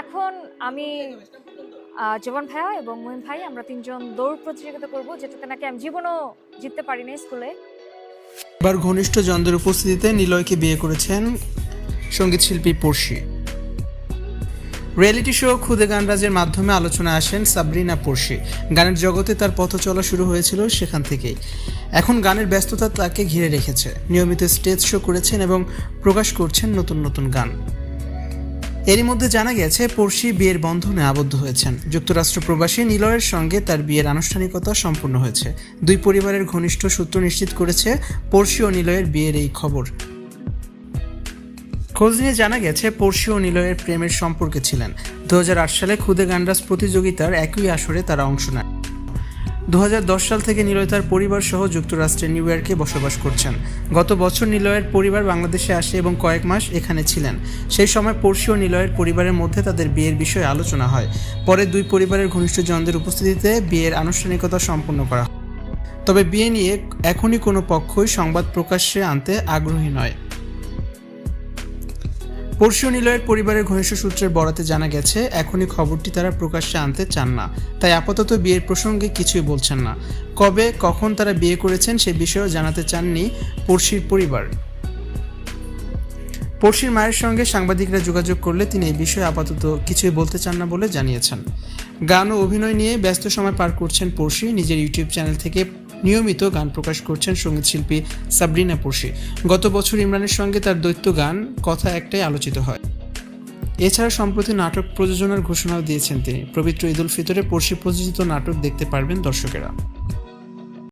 এখন আমি জীবন ভাইয়া এবং মহিম ভাই, আমরা তিনজন দৌড় প্রতিযোগিতা করব, যেটাতে নাকি আমি জীবনও জিততে পারিনি স্কুলে। এবার ঘনিষ্ঠ জনদের উপস্থিতিতে নিলয়কে বিয়ে করেছেন সংগীত শিল্পী পড়শি। রিয়েলিটি শো খুদে গান রাজের মাধ্যমে আলোচনায় আসেন সাবরিনা পড়শি গানের জগতে তার পথ চলা শুরু হয়েছিল সেখান থেকেই। এখন গানের ব্যস্ততা তাকে ঘিরে রেখেছে। নিয়মিত স্টেজ শো করেছেন এবং প্রকাশ করছেন নতুন নতুন গান। এরই মধ্যে জানা গেছে পড়শি বিয়ের বন্ধনে আবদ্ধ হয়েছেন। যুক্তরাষ্ট্র প্রবাসী নিলয়ের সঙ্গে তার বিয়ের আনুষ্ঠানিকতা সম্পূর্ণ হয়েছে। দুই পরিবারের ঘনিষ্ঠ সূত্র নিশ্চিত করেছে পড়শি ও নিলয়ের বিয়ের এই খবর। খোঁজ নিয়ে জানা গেছে, পড়শি ও নিলয়ের প্রেমের সম্পর্কে ছিলেন। দু হাজার আট সালে খুদে গান্ডাস প্রতিযোগিতার একই আসরে তারা অংশ নেয় দু হাজার দশ সাল থেকে নিলয় তার পরিবার সহ যুক্তরাষ্ট্রের নিউ ইয়র্কে বসবাস করছেন। গত বছর নিলয়ের পরিবার বাংলাদেশে আসে এবং কয়েক মাস এখানে ছিলেন। সেই সময় পড়শি ও নিলয়ের পরিবারের মধ্যে তাদের বিয়ের বিষয়ে আলোচনা হয়। পরে দুই পরিবারের ঘনিষ্ঠজনদের উপস্থিতিতে বিয়ের আনুষ্ঠানিকতা সম্পন্ন করা হয়। তবে বিয়ে নিয়ে এখনই কোনো পক্ষই সংবাদ প্রকাশ্যে আনতে আগ্রহী নয়। পরশু নিলয়ের পরিবারের ঘনিষ্ঠ সূত্রের বরাতে জানা গেছে, এখনই খবরটি তারা প্রকাশ্যে আনতে চান না। তাই আপাতত বিয়ের প্রসঙ্গে কিছুই বলছেন না। কবে, কখন তারা বিয়ে করেছেন সে বিষয়েও জানাতে চাননি পড়শির পরিবার। পড়শির মায়ের সঙ্গে সাংবাদিকরা যোগাযোগ করলে তিনি এই বিষয়ে আপাতত কিছুই বলতে চান না বলে জানিয়েছেন। গান ও অভিনয় নিয়ে ব্যস্ত সময় পার করছেন পড়শি। নিজের ইউটিউব চ্যানেল থেকে নিয়মিত গান প্রকাশ করছেন সংগীত শিল্পী সাবরিনা পড়শি গত বছর ইমরানের সঙ্গে তার দৈত্য গান কথা একটাই আলোচিত হয়। এছাড়া সম্প্রতি নাটক প্রযোজনার ঘোষণাও দিয়েছেন তিনি। পবিত্র ঈদুল ফিতরে পড়শি প্রযোজিত নাটক দেখতে পারবেন দর্শকেরা।